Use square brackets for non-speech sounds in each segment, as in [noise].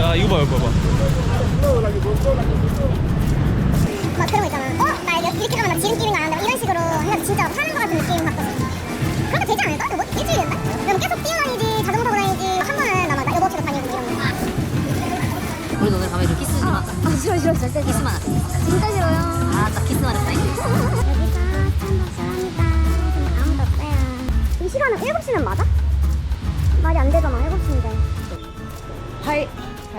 야 이거 봐 이거 봐. 막 그런 거 있잖아. 어? 나 이거 이렇게 가면 나 지름길인 거 아는데 막 이런 식으로 해서 진짜 사는 거 같은 느낌 받거든. 그렇게 되지 않을까? 이거 뭐 일주일 된다? 그럼 계속 뛰어다니지, 자전거 타고 다니지, 한 번은 나막 여보 없이도 다니고 이런 거. 우리 오늘 밤에 좀 키스 좀 할까? 아, 싫어, 싫어, 절대 키스만 하자. 진짜 싫어요. 아, 딱 키스만 했다. 여기가 스탠드업입니다. 아무도 없어요. 이 시간은 7시면 맞아?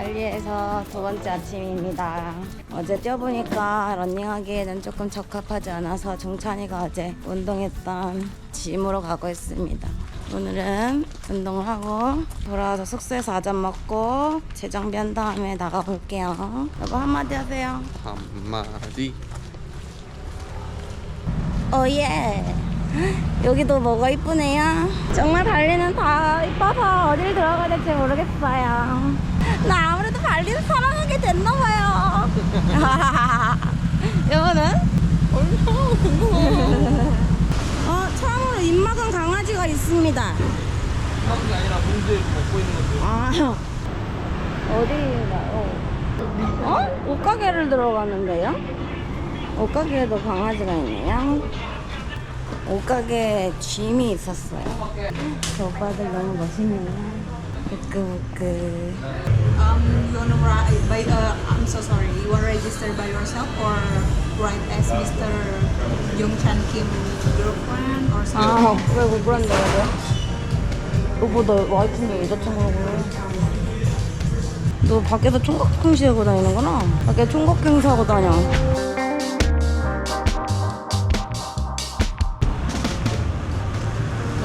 발리에서 두 번째 아침입니다. 어제 뛰어보니까 런닝하기에는 조금 적합하지 않아서 종찬이가 어제 운동했던 짐으로 가고 있습니다. 오늘은 운동을 하고 돌아와서 숙소에서 아점 먹고 재정비한 다음에 나가 볼게요. 여보 한마디 하세요. 한마디. 오예. 여기도 뭐가 이쁘네요. 정말 발리는 다 이뻐서 어딜 들어가야 될지 모르겠어요. 나 아무래도 발리를 사랑하게 됐나 봐요. [laughs] 여보는? 어, 처음으로 입막은 강아지가 있습니다. 하는 게 아니라 문제 먹고 있는 건데. 아, 어디가요? 어? 옷가게를 들어갔는데요? 옷가게에도 강아지가 있네요. 옷가게에 짐이 있었어요. 저 오빠들 너무 멋있네요. 부끄부끄. Um, you wanna by uh, I'm so sorry. You wanna register by yourself or write as Mr. Yongchan Kim girlfriend or something? 아, 왜 그런데요? 여보, 너 와이프인데 여자친구라고. 너 밖에서 총각 행시하고 다니는구나? 밖에 총각 행사하고 다녀.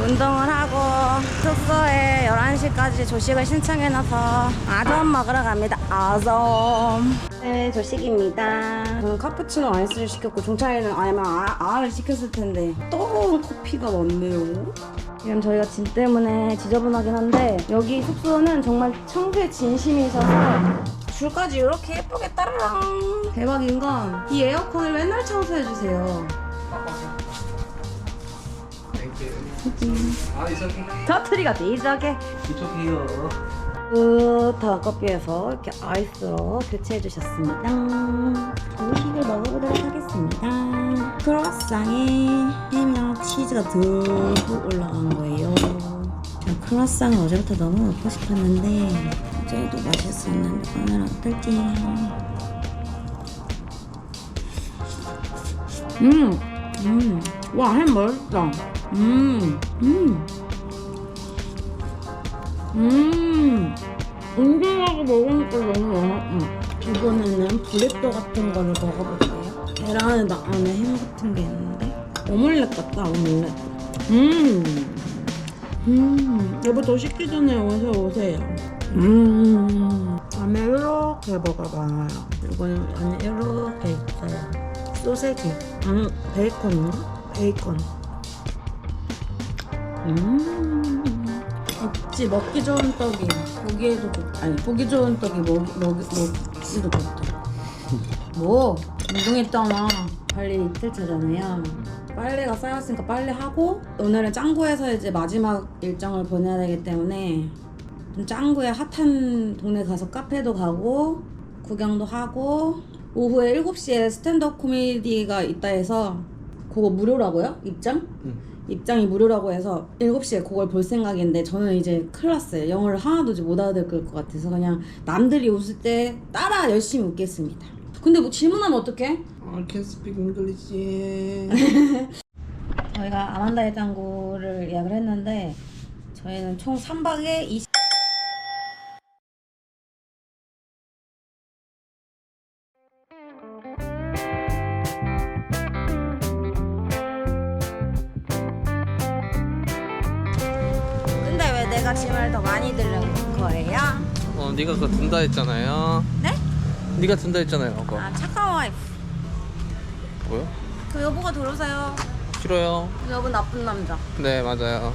운동을 하고 숙소에 11시까지 조식을 신청해놔서 아점 먹으러 갑니다. 아점. 네, 조식입니다. 저는 카푸치노 아이스를 시켰고 종차이는 아니면 아, 아를 시켰을 텐데 뜨거운 커피가 왔네요. 지금 저희가 짐 때문에 지저분하긴 한데 여기 숙소는 정말 청소에 진심이 있어서 줄까지 이렇게 예쁘게 따르랑 대박인 건 이 에어컨을 맨날 청소해주세요. 터트리가 되이저게 이쪽이요. 따뜻한 커피에서 이렇게 아이스로 교체해 주셨습니다. 조식을 먹어보도록 하겠습니다. 크로아상에 햄이랑 치즈가 듬뿍 올라간 거예요. 전 크로아상을 어제부터 너무 먹고 싶었는데 어제도 맛있었는데 오늘은 어떨지. 음, 음, 와, 햄 맛있다. 음, 음. 음, 운동하고 먹으니까 너무 맛있어. 이번에는 브레또 같은 거를 먹어볼게요. 계란에 나 안에 햄 같은 게 있는데 오믈렛 같다, 오믈렛. 음, 음, 여보 더 식기 전에 오세요, 오세요. 음, 안에 이렇게 먹어봐요. 이거는 안에 이렇게 있어요. 소세지, 음, 베이컨인가? 베이컨. 음. 없지 먹기 좋은 떡이 보기에도 좋 아니 보기 좋은 떡이 먹기 먹기 먹기도 좋다. 뭐 운동했잖아. 빨리 이틀 차잖아요. 빨래가 쌓였으니까 빨래 하고 오늘은 짱구에서 이제 마지막 일정을 보내야 되기 때문에 좀 짱구의 핫한 동네 가서 카페도 가고 구경도 하고 오후에 7시에 스탠드업 코미디가 있다 해서 그거 무료라고요? 입장? 입장이 무료라고 해서 7시에 그걸 볼 생각인데 저는 이제 큰일 났어요. 영어를 하나도 이제 못 알아듣을 것 같아서 그냥 남들이 웃을 때 따라 열심히 웃겠습니다. 근데 뭐 질문하면 어떡해? I can speak English. [laughs] 저희가 아만다 해장국을 예약을 했는데 저희는 총 3박에 20... 네가 그거 든다 했잖아요. 네? 네가 든다 했잖아요. 그거. 아 착한 와이프 뭐요? 그 여보가 들어오세요 싫어요. 그 여보 나쁜 남자 네 맞아요.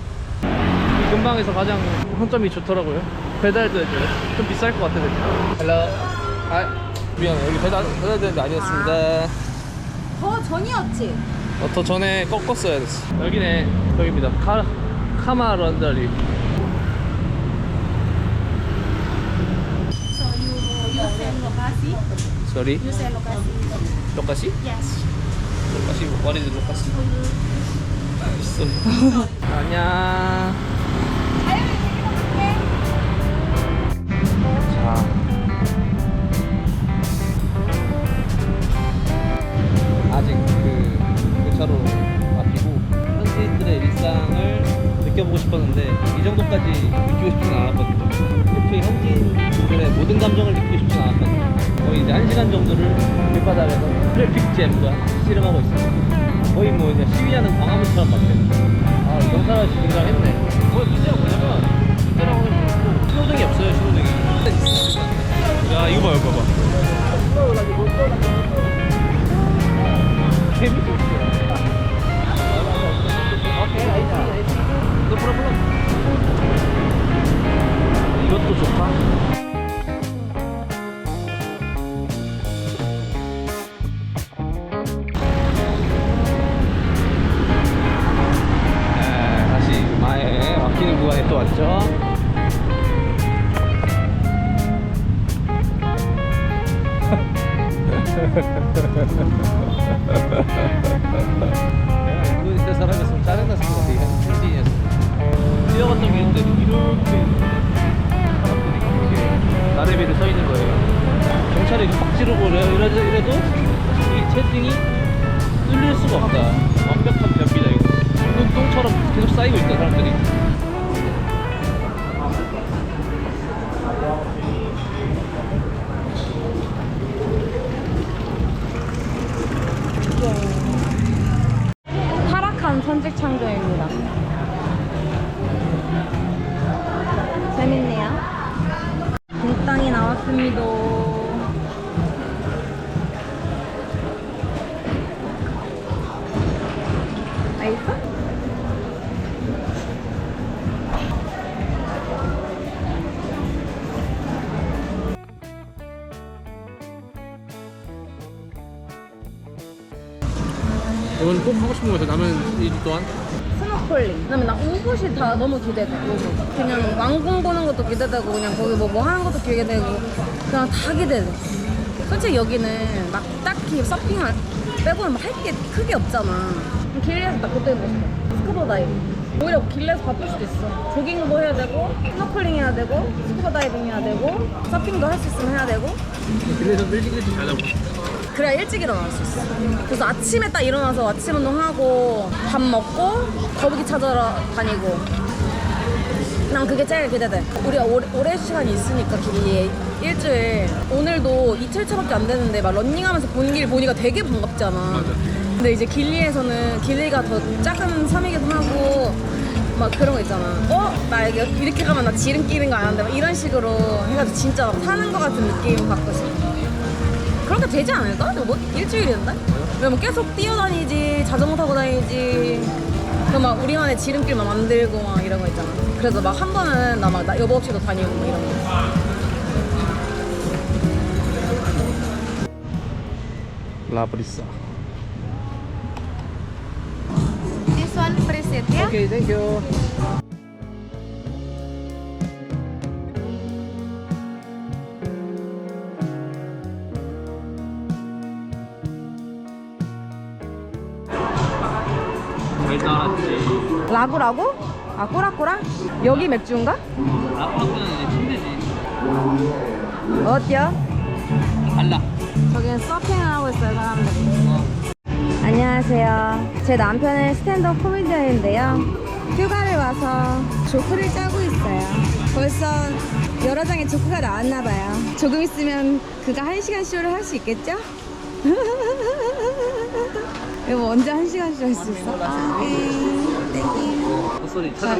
근방에서 가장 평점이 좋더라고요. 배달도 해줘요. 좀 비쌀 것 같아. 헬로. 아 미안해 여기 배달 배달 되는데 아니었습니다. 더 전이었지? 어, 더 전에 꺾었어야 됐어. 여기네 여기입니다. 카 카마 런더리. lokasi. Sorry. You say lokasi. lokasi? Yes. lokasi what is lokasi? [laughs] sorry. 안녕. 자. 아직 그 교차로 막히고 현지인들의 일상을 느껴보고 싶었는데 이 정도까지 느끼고 싶지는 않았거든요. 이렇게 현지인들의 모든 감정을 않았 이제 한 시간 정도를 길바닥에서 트래픽 잼과 씨름하고 있습니다. 거의 뭐 이제 시위하는 광화문처럼 같아요. 아, 경찰 아저씨 등장했네. 뭐 문제가 뭐냐면 문제라고 하면 신호등이 없어요, 신호등이. 야, 이거 봐, 이거 봐. 재밌었어. 오케이, 아이씨, 아이씨. 너 불러, 불러. 것 같아 이 현지인이었으면 뛰어갔던 길인데 이렇게 사람들이 이렇게 나래비를 서 있는 거예요. 경찰이 막 지르고 이래- 이래도, 이래도 이 채팅이 뚫릴 수가 없다. 완벽한 변비다 이거. 똥똥처럼 계속 쌓이고 있다 사람들이 타락한 선직 창조입니다. 재밌네요. 빈땅이 나왔습니다. 이건 꼭 하고 싶은 거였어 남은 일 동안 스노클링. 그다음에 나 우붓이 다 너무 기대돼. 우붓. 그냥 왕궁 보는 것도 기대되고 그냥 거기 뭐, 뭐 하는 것도 기대되고 그냥 다 기대돼. 솔직히 여기는 막 딱히 서핑을 빼고는 할 게 크게 없잖아. 길리에서 딱 그때 해보고 싶어. 스쿠버 다이빙. 오히려 길에서 바쁠 수도 있어. 조깅도 해야 되고, 스노클링 해야 되고, 스쿠버 다이빙 해야 되고, 서핑도 할 수 있으면 해야 되고, 길에서 일찍 일찍 자자고 그래야 일찍 일어날 수 있어. 그래서 아침에 딱 일어나서 아침 운동하고 밥 먹고 거북이 찾아러 다니고. 난 그게 제일 기대돼. 우리가 오래, 오래 시간이 있으니까 길이 일주일. 오늘도 이틀 차밖에 안 되는데 막 런닝하면서 본 길 보니까 되게 반갑잖아. 근데 이제 길리에서는 길리가 더 작은 섬이기도 하고 막 그런 거 있잖아. 어? 나 이렇게 가면 나 지름길인 거 아는데 막 이런 식으로 해가지고 진짜 막 타는 거 같은 느낌 받고 싶어. 그렇게 되지 않을까? 뭐 일주일인데? 왜냐면 계속 뛰어다니지 자전거 타고 다니지 그막 우리만의 지름길만 만들고 막 이런 거 있잖아 그래서 막 한 번은 나 막 여보 없이도 다니고 막 이런 거 라브리사 This one preset ya. 오케 알았지 라구라구? 아 꼬라꼬라? 여기 맥주인가? 이제 침대지 어때요? 달라 저기는 서핑을 하고 있어요 사람들이 안녕하세요 제 남편은 스탠드업 코미디언인데요 휴가를 와서 조크를 짜고 있어요 벌써 여러 장의 조크가 나왔나 봐요 조금 있으면 그가 한 시간 쇼를 할 수 있겠죠? [laughs] 여보 언제 한 시간 쇼할수 있어? 아, 땡큐 헛소리 찾아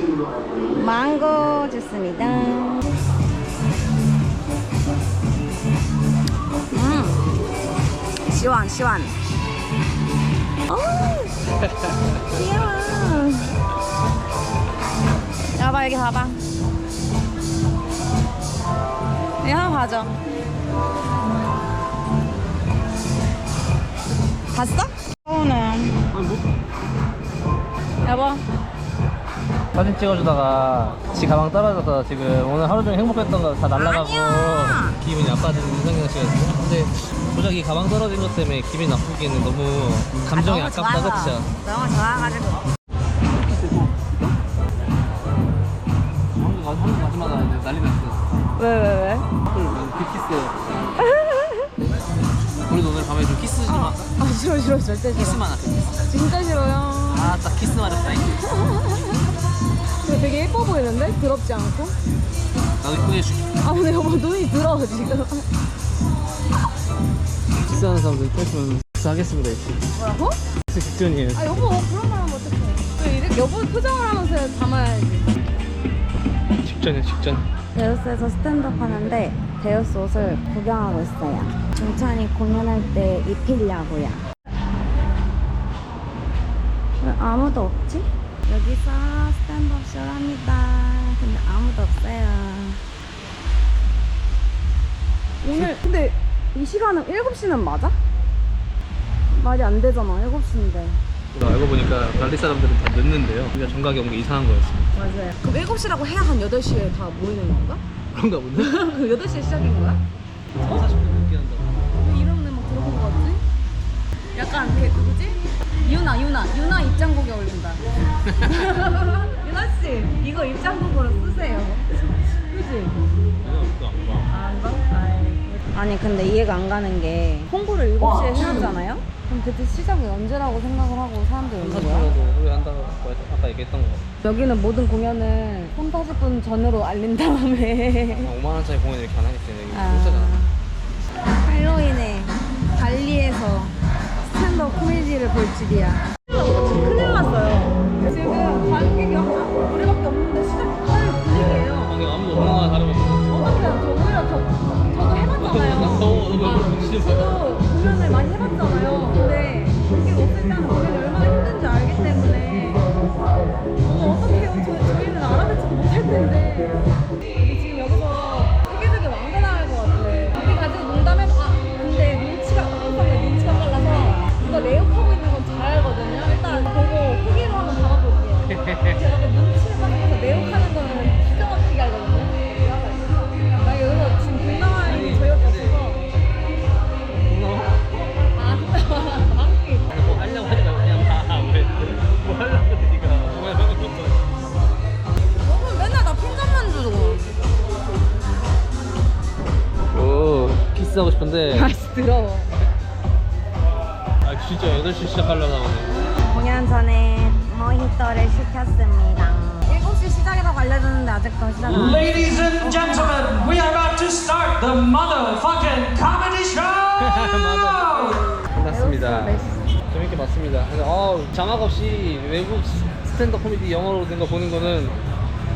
망고 주스입니다. 음, 시원 시원. 어, 귀여워. 여봐 여기 봐봐. 여기 한번 봐줘. 봤어? 뭐 여보. 사진 찍어주다가 지 가방 떨어져서 지금 오늘 하루 종일 행복했던 거 다 날라가고 기분이 나빠지는 성경 씨거든요. 근데 고작 이 가방 떨어진 것 때문에 기분이 나쁘기는 너무 감정이 아, 깝다 그쵸? 너무 좋아가지고. 한국 이제 난리 났어. 왜, 왜, 왜? 빅키스. [laughs] 밤에 좀 키스 좀 할까? 아, 싫어, 싫어, 절대 싫어. 키스만 할까? 키스. 진짜 싫어요. 아, 딱 키스 맞았다. [laughs] 근데 되게 예뻐 보이는데? 더럽지 않고? 나도 이쁘게 해줄게. 아, 근데 여보 눈이 더러워, 지금. 키스하는 사람들 뺐으면 키스하겠습니다, 이제. 뭐라고? 키스 직전이에요. 아, 여보, 그런 말 하면 어떡해. 왜 이래? 여보 표정을 하면서 담아야지. 직전이야, 직전. 데우스에서 스탠드업 하는데 데우스 옷을 구경하고 있어요. 중찬이 공연할 때 입히려고요. 왜 아무도 없지? 여기서 스탠드업 쇼를 합니다. 근데 아무도 없어요. 오늘 근데 이 시간은 7시는 맞아? 말이 안 되잖아. 7시인데. 알고 보니까 발리 사람들은 다 늦는데요. 우리가 정각이 온 게 이상한 거였어요. 맞아요. 그럼 7시라고 해야 한 8시에 다 모이는 건가? 그런가? 그 8시에 [laughs] 시작인 거야? 4, 40분 늦게 한다고. 왜 이런 데막 들어본 거 같지? 약간 그 누구지? 유나 유나 유나 입장곡에 어울린다 [laughs] 유나 씨 이거 입장곡으로 쓰세요 그지? 안 봐? 아니 근데 이해가 안 가는 게 홍보를 7시에 해놨잖아요? 그럼 대체 시작이 언제라고 생각을 하고 사람들이 오는 거야? 40분에도 우리 한다고 해서 아까 얘기했던 거. 여기는 모든 공연을 3, 40분 전으로 알린 다음에 5만 원짜리 공연 이렇게 안 하기 때문에 이게 아. 공짜잖아. 할로윈에 발리에서 스탠드업 코미디를 볼 줄이야. 큰일 났어요. 지금 관객이 우리밖에 없는데 시작할 분위기예요. 방금 아무도 없는 거나 다름없어. 어떡해요? 저 오히려 저, 저도 해봤잖아요. 너무 아, 눈치 봐. 저도 공연을 많이 해봤잖아요. 근데 관객 없을 때는 공연이 텐 Ladies and gentlemen, we are about to start the motherfucking comedy [laughs] show! 끝났습니다. 네. 재밌게 봤습니다. 어, 자막 없이 외국 스탠드 코미디 영어로 된 거 보는 거는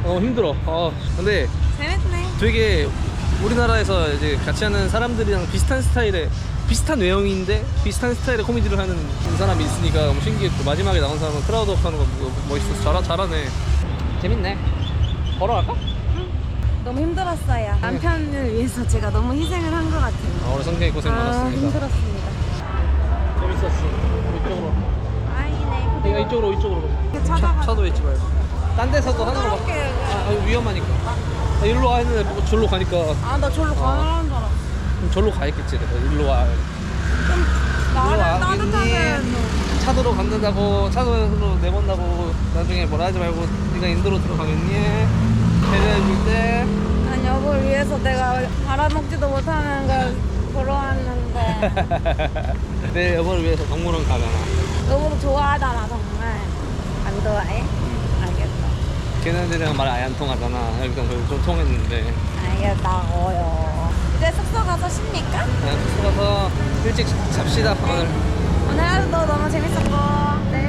너무 힘들어. 어, 근데 재밌네 되게 우리나라에서 이제 같이 하는 사람들이랑 비슷한 스타일의 비슷한 외형인데 비슷한 스타일의 코미디를 하는 사람이 있으니까 너무 신기했고 마지막에 나온 사람은 크라우드워크 하는 거 뭐- 멋있어서 잘하, 잘하네. 재밌네. 걸어갈까? 너무 힘들었어요 남편을 위해서 제가 너무 희생을 한 것 같아요 아, 오늘 성경이 고생 아 많았습니다. 힘들었습니다 재밌었어. 이쪽으로. 아니네 네가 이쪽으로 이쪽으로. 이렇게 찾아가 차도 있지 말고. 딴 데서도 하는 거 봐. 아, 아, 위험하니까. 아, 일로 와 했는데 뭐 절로 가니까 아 나 절로 가는 줄 알았어 그럼 절로 가야겠지. 내가 일로 와. 따뜻하게 차도로 간다고 차도로 내본다고 나중에 뭐라 하지 말고 네가 인도로 들어가겠니? 배려해줄 때 난 여보를 위해서 내가 알아먹지도 못하는 걸 보러 왔는데 [laughs] 내 여보를 위해서 동물원 가잖아. 너무 좋아하잖아 정말 안 좋아해? 알겠어 걔네들이랑 말 아예 안 통하잖아. 여기서 좀 통했는데 알겠다고요 이제 숙소 가서 쉽니까? 그냥 숙소 가서 일찍 잡시다 오늘. 오늘 하루도 너무 재밌었고. 내일